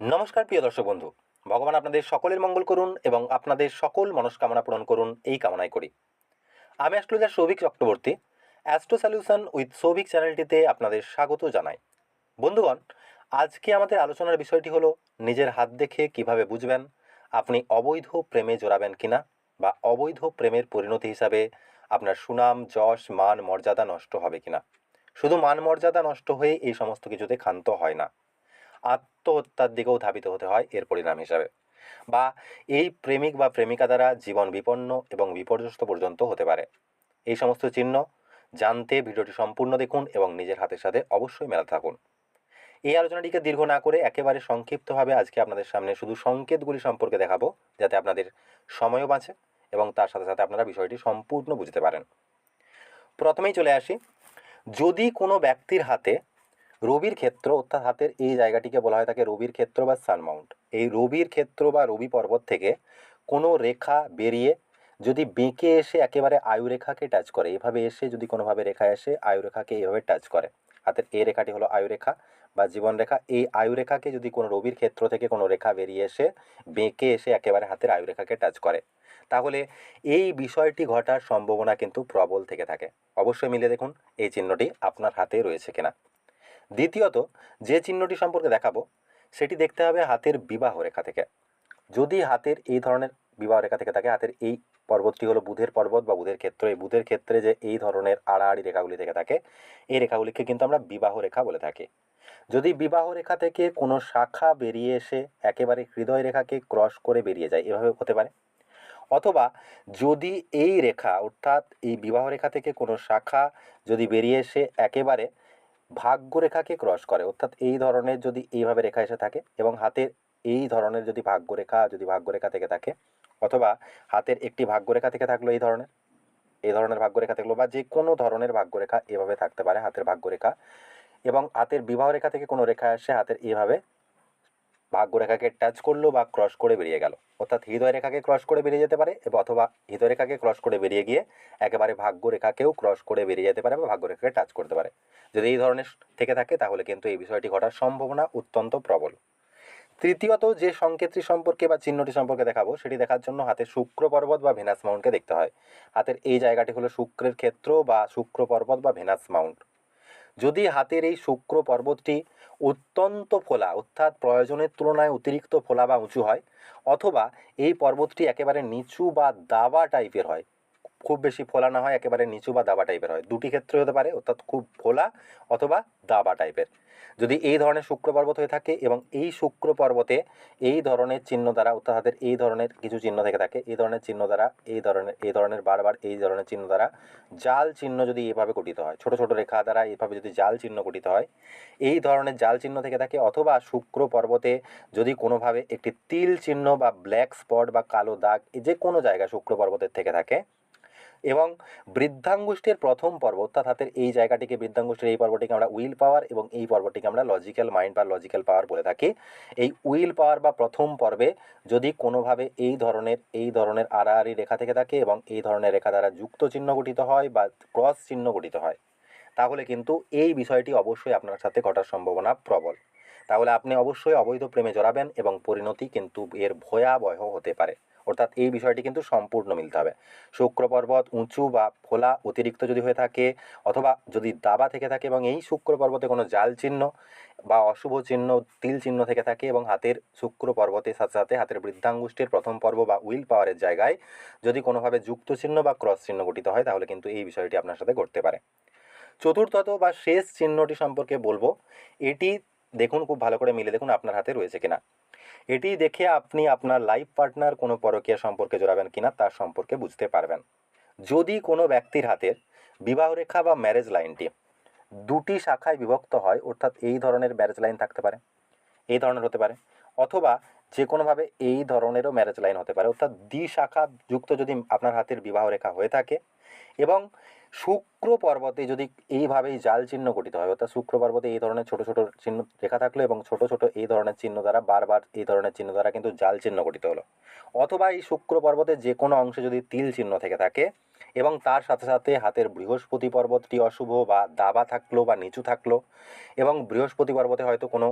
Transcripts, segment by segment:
নমস্কার, প্রিয় দর্শক বন্ধু। ভগবান আপনাদের সকলের মঙ্গল করুন এবং আপনাদের সকল মনস্কামনা পূরণ করুন এই কামনাই করি। আমি astrologer Souvik Chakraborty, astro solution with Souvik চ্যানেলটিতে আপনাদের স্বাগত জানাই। বন্ধুগণ, আজকে আমাদের আলোচনার বিষয়টি হলো, নিজের হাত দেখে কীভাবে বুঝবেন আপনি অবৈধ প্রেমে জড়াবেন কিনা বা অবৈধ প্রেমের পরিণতি হিসাবে আপনার সুনাম, যশ, মান, মর্যাদা নষ্ট হবে কিনা। শুধু মান, মর্যাদা নষ্ট হয়ে এই সমস্ত কিছুতে ক্ষান্ত হয় না। আত্মহত্যার দিকেও ধাবিত হতে হয় এর পরিণাম হিসাবে বা এই প্রেমিক বা প্রেমিকা দ্বারা জীবন বিপন্ন এবং বিপর্যস্ত পর্যন্ত হতে পারে। এই সমস্ত চিহ্ন জানতে ভিডিওটি সম্পূর্ণ দেখুন এবং নিজের হাতের সাথে অবশ্যই মেলা থাকুন। এই আলোচনাটিকে দীর্ঘ না করে একেবারে সংক্ষিপ্তভাবে আজকে আপনাদের সামনে শুধু সংকেতগুলি সম্পর্কে দেখাবো যাতে আপনাদের সময়ও বাঁচে এবং তার সাথে সাথে আপনারা বিষয়টি সম্পূর্ণ বুঝতে পারেন। প্রথমেই চলে আসি, যদি কোনো ব্যক্তির হাতে রবির ক্ষেত্র অর্থাৎ হাতের এই জায়গাটিকে বলা হয় তাকে রবির ক্ষেত্র বা সানমাউন্ট এই রবির ক্ষেত্র বা রবি পর্বত থেকে কোনো রেখা বেরিয়ে যদি বেঁকে এসে একেবারে আয়ুরেখাকে টাচ করে, এভাবে এসে যদি কোনোভাবে রেখা এসে আয়ুরেখাকে এইভাবে টাচ করে, হাতের এই রেখাটি হলো আয়ুরেখা বা জীবনরেখা এই আয়ুরেখাকে যদি কোনো রবির ক্ষেত্র থেকে কোনো রেখা বেরিয়ে এসে বেঁকে এসে একেবারে হাতের আয়ুরেখাকে টাচ করে, তাহলে এই বিষয়টি ঘটার সম্ভাবনা কিন্তু প্রবল থেকে থাকে। অবশ্যই মিলে দেখুন এই চিহ্নটি আপনার হাতে রয়েছে কিনা। দ্বিতীয়ত, যে চিহ্নটি সম্পর্কে দেখাবো, সেটি দেখতে হবে হাতের বিবাহ রেখা থেকে। যদি হাতের এই ধরনের বিবাহ রেখা থেকে থাকে, হাতের এই পর্বতটি হলো বুধের পর্বত বা বুধের ক্ষেত্র। এই বুধের ক্ষেত্রে যে এই ধরনের আড়াআড়ি রেখাগুলি থেকে থাকে, এই রেখাগুলিকে কিন্তু আমরা বিবাহ রেখা বলে থাকি। যদি বিবাহ রেখা থেকে কোনো শাখা বেরিয়ে এসে একেবারে হৃদয় রেখাকে ক্রস করে বেরিয়ে যায়, এভাবে হতে পারে? অথবা যদি এই রেখা, অর্থাৎ এই বিবাহ রেখা থেকে কোনো শাখা যদি বেরিয়ে এসে একেবারে ভাগ্যরেখাকে ক্রস করে। অর্থাৎ এই ধরনের যদি এইভাবে রেখা এসে থাকে এবং হাতের এই ধরনের যদি ভাগ্যরেখা যদি ভাগ্যরেখা থেকে থাকে অথবা হাতের একটি ভাগ্যরেখা থেকে থাকল এই ধরনের এই ধরনের ভাগ্যরেখা থাকল বা যে কোনো ধরনের ভাগ্যরেখা এভাবে থাকতে পারে হাতের ভাগ্যরেখা এবং হাতের বিবাহ রেখা থেকে কোনো রেখা এসে হাতের এইভাবে ভাগ্যরেখাকে টাচ করল বা ক্রস করে বেরিয়ে গেল। অর্থাৎ হৃদয় রেখাকে ক্রস করে বেরিয়ে যেতে পারে অথবা হৃদয় রেখাকে ক্রস করে বেরিয়ে গিয়ে একেবারে ভাগ্যরেখাকেও ক্রস করে বেরিয়ে যেতে পারে বা ভাগ্য রেখাকে টাচ করতে পারে। যদি এই ধরনের থেকে থাকে তাহলে কিন্তু এই বিষয়টি ঘটার সম্ভাবনা অত্যন্ত প্রবল। তৃতীয়ত যে সংকেতটি সম্পর্কে বা চিহ্নটি সম্পর্কে দেখাবো, সেটি দেখার জন্য হাতে শুক্র পর্বত বা ভেনাস মাউন্টকে দেখতে হয়। হাতের এই জায়গাটি হলো শুক্রের ক্ষেত্র বা শুক্র পর্বত বা ভেনাস মাউন্ট। যদি হাতের এই শুক্র পর্বতটি অত্যন্ত ফোলা, অর্থাৎ প্রয়োজনের তুলনায় অতিরিক্ত ফোলা বা উঁচু হয়, অথবা এই পর্বতটি একেবারে নিচু বা দাবা টাইপের হয় খুব বেশি ফোলা না হয়, একেবারে নিচু বা দাবা টাইপের হয়। দুটি ক্ষেত্রে হতে পারে, অর্থাৎ খুব ফোলা অথবা দাবা টাইপের যদি এই ধরনের শুক্র পর্বত হয়ে থাকে এবং এই শুক্র পর্বতে এই ধরনের চিহ্ন দ্বারা, অর্থাৎ হাতের এই ধরনের কিছু চিহ্ন থেকে থাকে, এই ধরনের চিহ্ন দ্বারা, এই ধরনের এই ধরনের বারবার এই ধরনের চিহ্ন দ্বারা জাল চিহ্ন যদি এভাবে গঠিত হয়, ছোট ছোট রেখা দ্বারা এভাবে যদি জাল চিহ্ন গঠিত হয়, এই ধরনের জাল চিহ্ন থেকে থাকে অথবা শুক্র পর্বতে যদি কোনোভাবে একটি তিল চিহ্ন বা ব্ল্যাক স্পট বা কালো দাগ যে কোনো জায়গা শুক্র পর্বতের থেকে থাকে এবং বৃদ্ধাঙ্গুষ্ঠের প্রথম পর্ব, অর্থাৎ হাতের এই জায়গাটিকে বৃদ্ধাঙ্গুষ্ঠের এই পর্বটিকে আমরা উইল পাওয়ার এবং এই পর্বটিকে আমরা লজিক্যাল মাইন্ড বা লজিক্যাল পাওয়ার বলে থাকি। এই উইল পাওয়ার বা প্রথম পর্বে যদি কোনোভাবে এই ধরনের এই ধরনের আড়াআড়ি রেখা থেকে থাকে এবং এই ধরনের রেখা দ্বারা যুক্ত চিহ্ন গঠিত হয় বা ক্রস চিহ্ন গঠিত হয়, তাহলে কিন্তু এই বিষয়টি অবশ্যই আপনার সাথে ঘটার সম্ভাবনা প্রবল। তাহলে আপনি অবশ্যই অবৈধ প্রেমে জড়াবেন এবং পরিণতি কিন্তু এর ভয়াবহ হতে পারে। অর্থাৎ এই বিষয়টি কিন্তু সম্পূর্ণ মিলতে হবে। শুক্র পর্বত উঁচু বা ফোলা অতিরিক্ত যদি হয়ে থাকে অথবা যদি দাবা থেকে থাকে এবং এই শুক্র পর্বতে কোনো জাল চিহ্ন বা অশুভ চিহ্ন, তিল চিহ্ন থেকে থাকে এবং হাতের শুক্র পর্বতের সাথে সাথে হাতের বৃদ্ধাঙ্গুষ্ঠের প্রথম পর্ব বা উইল পাওয়ারের জায়গায় যদি কোনোভাবে যুক্ত চিহ্ন বা ক্রস চিহ্ন গঠিত হয় তাহলে কিন্তু এই বিষয়টি আপনার সাথে ঘটতে পারে। চতুর্থত বা শেষ চিহ্নটি সম্পর্কে বলব, এটি দেখুন, খুব ভালো করে মিলে দেখুন আপনার হাতে রয়েছে কিনা। এটি দেখে আপনি আপনার লাইফ পার্টনার কোনো পরকীয়া সম্পর্কে জড়াবেন কিনা তার সম্পর্কে বুঝতে পারবেন। যদি কোনো ব্যক্তির হাতের বিবাহ রেখা বা ম্যারেজ লাইনটি দুটি শাখায় বিভক্ত হয়, অর্থাৎ এই ধরনের ম্যারেজ লাইন থাকতে পারে, এই ধরনের হতে পারে, অথবা যে কোনোভাবে এই ধরনেরও ম্যারেজ লাইন হতে পারে, অর্থাৎ দ্বি শাখা যুক্ত যদি আপনার হাতের বিবাহ রেখা হয়ে থাকে এবং শুক্র পর্বতে যদি এইভাবেই জাল চিহ্ন গঠিত হয়, অর্থাৎ শুক্র পর্বতে এই ধরনের ছোট ছোট চিহ্ন রেখা থাকল এবং ছোট ছোট এই ধরনের চিহ্ন দ্বারা বারবার এই ধরনের চিহ্ন দ্বারা কিন্তু জাল চিহ্ন গঠিত হলো। অথবা এই শুক্র পর্বতে যে কোনো অংশে যদি তিল চিহ্ন থেকে থাকে এবং তার সাথে সাথে হাতের বৃহস্পতি পর্বতটি অশুভ বা দাবা থাকল বা নিচু থাকল এবং বৃহস্পতি পর্বতে হয়তো কোনো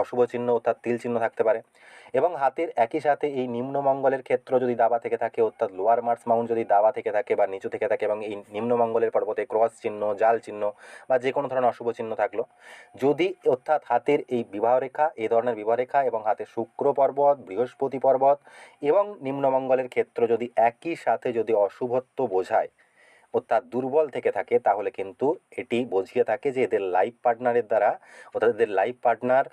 অশুভ চিহ্ন অর্থাৎ তিল চিহ্ন থাকতে পারে। এবং হাতের একই সাথে এই নিম্নমঙ্গলের ক্ষেত্র যদি দাবা থেকে থাকে অর্থাৎ লোয়ার মার্স মাউন্ট যদি দাবা থেকে থাকে বা নিচু থেকে থাকে এবং এই নিম্নমঙ্গলের পর্বতে ক্রস চিহ্ন, জাল চিহ্ন বা যে কোনো ধরনের অশুভ চিহ্ন থাকল, যদি অর্থাৎ হাতের এই বিবাহ রেখা এই ধরনের বিবাহ রেখা এবং হাতে শুক্র পর্বত, বৃহস্পতি পর্বত এবং নিম্নমঙ্গলের ক্ষেত্র যদি একই সাথে যদি অশুভত্ব বোঝায় অর্থাৎ দুর্বল থেকে থাকে, তাহলে কিন্তু এটি বুঝিয়ে থাকে যে এদের লাইফ পার্টনারের দ্বারা অর্থাৎ এদের লাইফ পার্টনার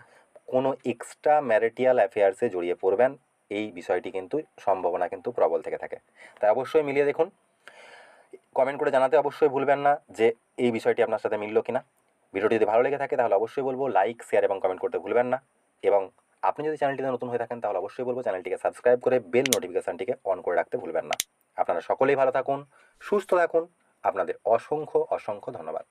কোনো এক্সট্রা ম্যারিটিয়াল অ্যাফেয়ার্সে জড়িয়ে পড়বেন। এই বিষয়টি কিন্তু সম্ভাবনা কিন্তু প্রবল থেকে থাকে। তাই অবশ্যই মিলিয়ে দেখুন। কমেন্ট করে জানাতে অবশ্যই ভুলবেন না যে এই বিষয়টি আপনার সাথে মিলল কিনা। ভিডিওটি যদি ভালো লেগে থাকে তাহলে অবশ্যই বলব লাইক শেয়ার এবং কমেন্ট করতে ভুলবেন না। এবং আপনি যদি চ্যানেলটিতে নতুন হয়ে থাকেন, তাহলে অবশ্যই বলব চ্যানেলটিকে সাবস্ক্রাইব করে বেল নোটিফিকেশানটিকে অন করে রাখতে ভুলবেন না। আপনারা সকলেই ভালো থাকুন, সুস্থ থাকুন। আপনাদের অসংখ্য অসংখ্য ধন্যবাদ।